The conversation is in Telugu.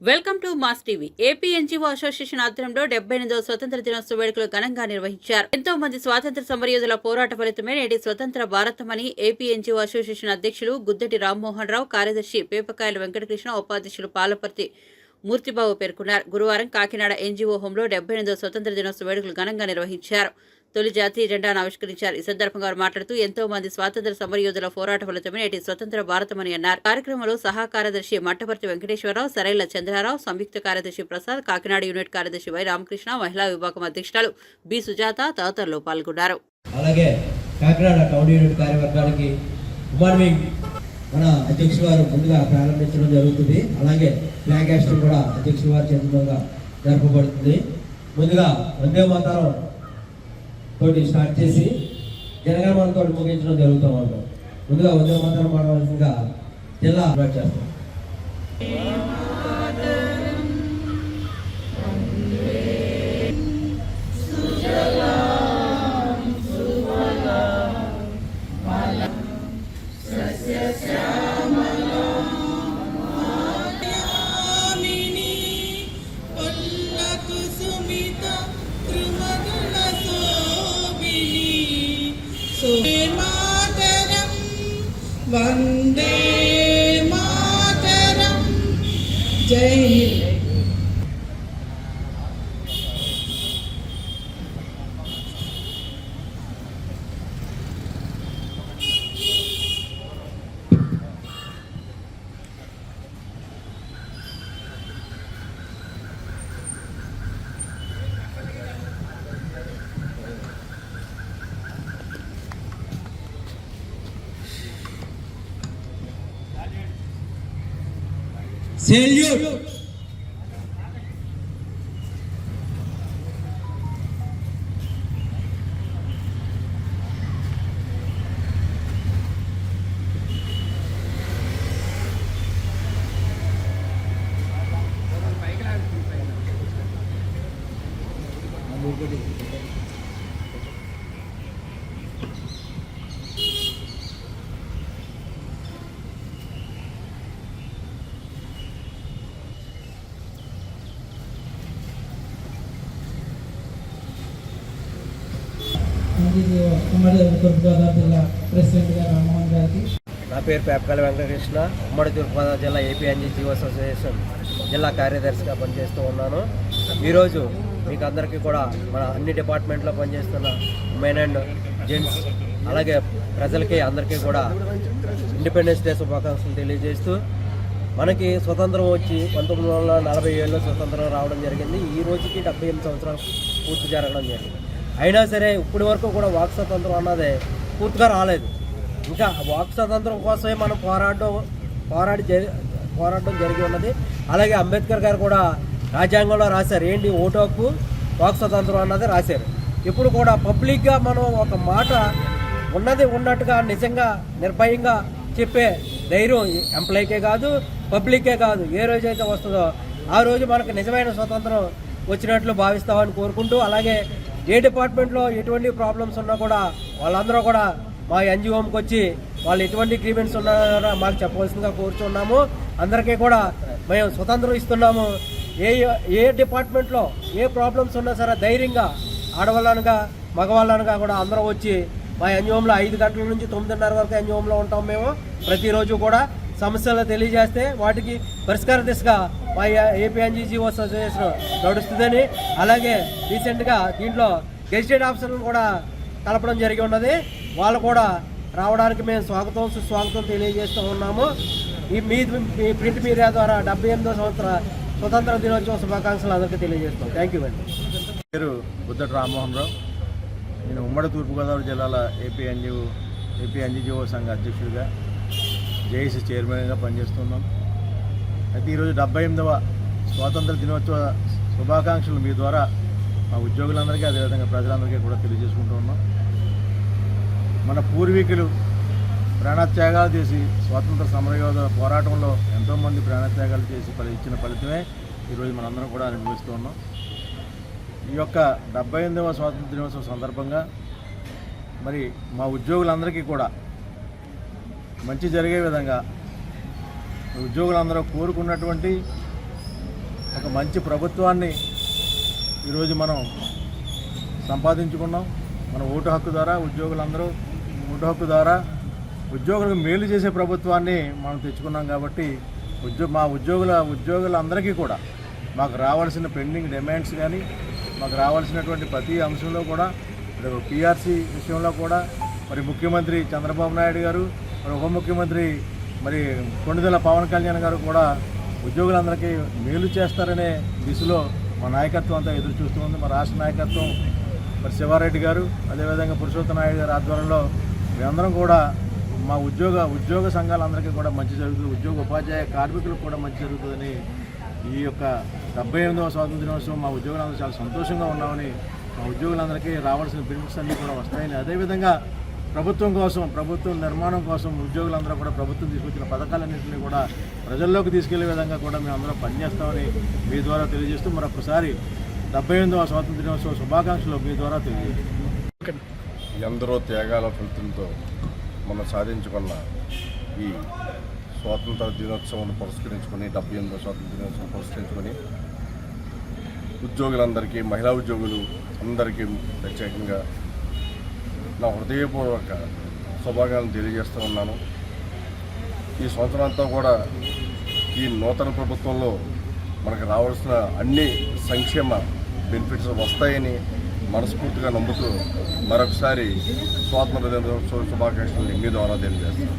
Welcome to mass TV. AP NGO association ఆధ్వర్యంలో డెబ్బై ఎనిమిదవ స్వతంత్ర దినోత్సవ వేడుకలు ఘనంగా నిర్వహించారు. ఎంతో మంది స్వాతంత్ర సమరయోధుల పోరాట ఫలితమే నేటి స్వతంత్ర భారతమని ఏపీ ఎన్జీఓ అసోసియేషన్ అధ్యక్షులు గుద్దటి రామ్మోహన్ రావు కార్యదర్శి పేపకాయల వెంకటకృష్ణ ఉపాధ్యక్షులు పాలపర్తి మూర్తిబాబు పేర్కొన్నారు. గురువారం కాకినాడ ఎన్జీఓ హోంలో డెబ్బై ఎనిమిదవ స్వతంత్ర దినోత్సవ వేడుకలు ఘనంగా నిర్వహించారు. తొలి జాతీయ జెండాను ఆవిష్కరించారు. ఈ సందర్భంగా వారు మాట్లాడుతూ ఎంతో మంది స్వాతంత్ర సమరయోధుల పోరాట ఫలితమే నేటి స్వతంత్ర భారతమని అన్నారు. కార్యక్రమంలో సహా కార్యదర్శి మట్టపర్తి వెంకటేశ్వరరావు సరైల చంద్రారావు సంయుక్త కార్యదర్శి ప్రసాద్ కాకినాడ యూనిట్ కార్యదర్శి వై రామకృష్ణ మహిళా విభాగం అధ్యక్షురాలు బి. సుజాత తదితరులు పాల్గొన్నారు. అలాగే కాకినాడ టౌన్ యూనిట్ కార్యవర్గానికి కుమార్ మన అధ్యక్షుల వారు ముందుగా ప్రారంభించడం జరుగుతుంది. అలాగే ఫ్లాగ్ యాక్షన్ కూడా అధ్యక్షుల వారి చేతులుగా జరపబడుతుంది. ముందుగా వందే మాతారం తోటి స్టార్ట్ చేసి జనగణమనతో ముగించడం జరుగుతూ ఉంటాం ముందుగా ఉదయం మాత్రం పాడవలసిందిగా జిల్లా ఇన్వైట్ చేస్తాం. ಜೈ ಹಿಂದ್ Salute! Thank you. ఇది ఉమ్మడి తూర్పుగోదావరి జిల్లా ప్రెసిడెంట్ గారు రామ్మోహన్ గారికి. నా పేరు పేపకాల వెంకటకృష్ణ ఉమ్మడి తూర్పుగోదావరి జిల్లా ఏపీ ఎన్జీఓ అసోసియేషన్ జిల్లా కార్యదర్శిగా పనిచేస్తూ ఉన్నాను. ఈరోజు మీకు అందరికీ కూడా మన అన్ని డిపార్ట్మెంట్లో పనిచేస్తున్న మెన్ అండ్ జెంట్స్ అలాగే ప్రజలకి అందరికీ కూడా ఇండిపెండెన్స్ డే శుభాకాంక్షలు తెలియజేస్తూ మనకి స్వతంత్రం వచ్చి పంతొమ్మిది వందల నలభై ఏళ్ళలో స్వతంత్రం రావడం జరిగింది. ఈ రోజుకి డెబ్బై ఎనిమిది సంవత్సరాలు పూర్తి జరగడం జరిగింది. అయినా సరే ఇప్పటి వరకు కూడా వాక్ స్వతంత్రం అన్నది పూర్తిగా రాలేదు. ఇంకా వాక్ స్వతంత్రం కోసమే మనం పోరాడడం పోరాడి జరి పోరాడడం జరిగి ఉన్నది. అలాగే అంబేద్కర్ గారు కూడా రాజ్యాంగంలో రాశారు. ఏంటి? ఓటు హక్కు వాక్ స్వతంత్రం అన్నది రాశారు. ఇప్పుడు కూడా పబ్లిక్గా మనం ఒక మాట ఉన్నది ఉన్నట్టుగా నిజంగా నిర్భయంగా చెప్పే ధైర్యం ఎంప్లాయీకే కాదు పబ్లిక్కే కాదు. ఏ రోజైతే వస్తుందో ఆ రోజు మనకు నిజమైన స్వతంత్రం వచ్చినట్లు భావిస్తామని కోరుకుంటూ అలాగే ఏ డిపార్ట్మెంట్లో ఎటువంటి ప్రాబ్లమ్స్ ఉన్నా కూడా వాళ్ళందరూ కూడా మా ఎన్జిఓకి వచ్చి వాళ్ళు ఎటువంటి గ్రీవెన్స్ ఉన్నారో మాకు చెప్పవలసిందిగా కోరుచున్నాము. అందరికీ కూడా మేము స్వతంత్రం ఇస్తున్నాము. ఏ ఏ డిపార్ట్మెంట్లో ఏ ప్రాబ్లమ్స్ ఉన్నా సరే ధైర్యంగా ఆడవాళ్ళనగా మగవాళ్ళనగా కూడా అందరూ వచ్చి మా ఎన్జిఓంలో ఐదు గంటల నుంచి తొమ్మిదిన్నర వరకు ఎన్జిఓంలో ఉంటాం మేము. ప్రతిరోజు కూడా సమస్యలు తెలియజేస్తే వాటికి పరిష్కార దిశగా మా ఏపీ ఎన్జీజీఓ అసోసియేషన్ నడుస్తుందని అలాగే రీసెంట్గా దీంట్లో గెజిటెడ్ ఆఫీసర్లను కూడా కలపడం జరిగి ఉన్నది. వాళ్ళు కూడా రావడానికి మేము స్వాగతం సుస్వాగతం తెలియజేస్తూ ఉన్నాము. ఈ మీ మీ ప్రింట్ మీడియా ద్వారా డెబ్బై ఎనిమిదో సంవత్సర స్వతంత్ర దినోత్సవ శుభాకాంక్షలు అందరికీ తెలియజేస్తాం థ్యాంక్ యూ అండి పేరు బుద్ధటి రామ్మోహన్ రావు నేను ఉమ్మడి తూర్పుగోదావరి జిల్లాల ఏపీ ఎన్జిఓ ఏపీ ఎన్జిఓ సంఘ అధ్యక్షుడిగా జేఏసీ చైర్మన్గా పనిచేస్తున్నాం. అయితే ఈరోజు డెబ్బై ఎనిమిదవ స్వాతంత్ర దినోత్సవ శుభాకాంక్షలు మీ ద్వారా మా ఉద్యోగులందరికీ అదేవిధంగా ప్రజలందరికీ కూడా తెలియజేసుకుంటూ ఉన్నాం. మన పూర్వీకులు ప్రాణత్యాగాలు చేసి స్వాతంత్ర సమరయోధ పోరాటంలో ఎంతోమంది ప్రాణత్యాగాలు చేసి ఫలి ఇచ్చిన ఫలితమే ఈరోజు మనందరం కూడా అనుభవిస్తూ ఉన్నాం. ఈ యొక్క డెబ్బై ఎనిమిదవ స్వాతంత్ర దినోత్సవం సందర్భంగా మరి మా ఉద్యోగులందరికీ కూడా మంచి జరిగే విధంగా ఉద్యోగులందరూ కోరుకున్నటువంటి ఒక మంచి ప్రభుత్వాన్ని ఈరోజు మనం సంపాదించుకున్నాం. మన ఓటు హక్కు ద్వారా ఉద్యోగులందరూ ఓటు హక్కు ద్వారా ఉద్యోగులకు మేలు చేసే ప్రభుత్వాన్ని మనం తెచ్చుకున్నాం కాబట్టి ఉద్యో మా ఉద్యోగుల ఉద్యోగులందరికీ కూడా మాకు రావాల్సిన పెండింగ్ డిమాండ్స్ కానీ మాకు రావాల్సినటువంటి ప్రతి అంశంలో కూడా ఇప్పుడు పిఆర్సీ విషయంలో కూడా మరి ముఖ్యమంత్రి చంద్రబాబు నాయుడు గారు మరి ఉప ముఖ్యమంత్రి మరి కొండదల పవన్ కళ్యాణ్ గారు కూడా ఉద్యోగులందరికీ మేలు చేస్తారనే దిశలో మా నాయకత్వం అంతా ఎదురు చూస్తుంది మా రాష్ట్ర నాయకత్వం మరి శివారెడ్డి గారు అదేవిధంగా పురుషోత్తమ నాయుడు గారి ఆధ్వర్యంలో మేమందరం కూడా మా ఉద్యోగ ఉద్యోగ సంఘాలందరికీ కూడా మంచి జరుగుతుంది. ఉద్యోగ ఉపాధ్యాయ కార్మికులకు కూడా మంచి జరుగుతుందని ఈ యొక్క డెబ్బై ఎనిమిదవ స్వాతంత్ర దినోత్సవం మా ఉద్యోగులందరూ చాలా సంతోషంగా ఉన్నామని మా ఉద్యోగులందరికీ రావాల్సిన బెనిఫిట్స్ అన్నీ కూడా వస్తాయని అదేవిధంగా ప్రభుత్వం కోసం ప్రభుత్వం నిర్మాణం కోసం ఉద్యోగులందరూ కూడా ప్రభుత్వం తీసుకొచ్చిన పథకాలన్నింటినీ కూడా ప్రజల్లోకి తీసుకెళ్ళే విధంగా కూడా మేము అందరం పనిచేస్తామని మీ ద్వారా తెలియజేస్తూ మరొకసారి డెబ్బై ఎనిమిదవ స్వాతంత్ర దినోత్సవ శుభాకాంక్షలు మీ ద్వారా తెలియజేస్తాం ఎందరో త్యాగాల ఫలితంతో మనం సాధించుకున్న ఈ స్వాతంత్ర దినోత్సవం పురస్కరించుకొని డెబ్బై ఎనిమిదో స్వాతంత్ర దినోత్సవం పురస్కరించుకొని ఉద్యోగులందరికీ మహిళా ఉద్యోగులు అందరికీ ప్రత్యేకంగా నా హృదయపూర్వక శుభాకాంక్షలు తెలియజేస్తూ ఉన్నాను. ఈ సంవత్సరం అంతా కూడా ఈ నూతన ప్రభుత్వంలో మనకు రావాల్సిన అన్ని సంక్షేమ బెనిఫిట్స్ వస్తాయని మనస్ఫూర్తిగా నమ్ముతూ మరొకసారి స్వాతంత్ర దినోత్సవ శుభాకాంక్షలు మీ ద్వారా తెలియజేస్తాను.